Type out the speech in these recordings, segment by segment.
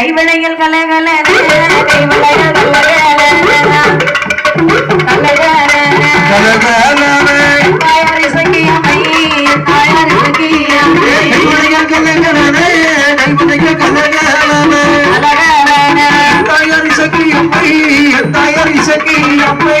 கைவிளையல் கலகல கைவிளையல் தாயாரி சக்கி அம்மை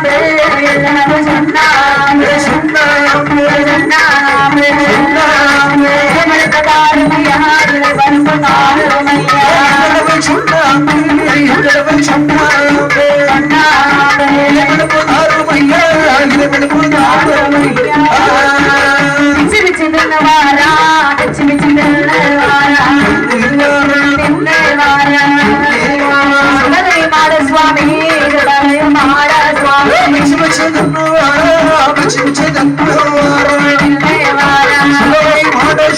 la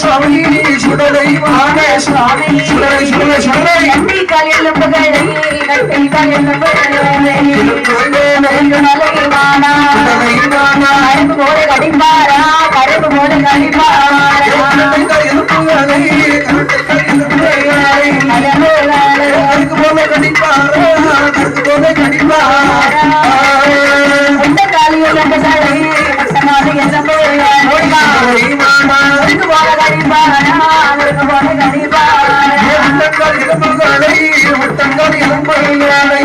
சுவாமி சுடலை மான சுவாமி சுடலை சுடலை சுடலை நன்றி காலையில் நன்றி காலையில் கருப்பு போல கடிப்பாரா கருப்பு போல கடிப்பாரா முத்தங்கள் இளம்பொழியானை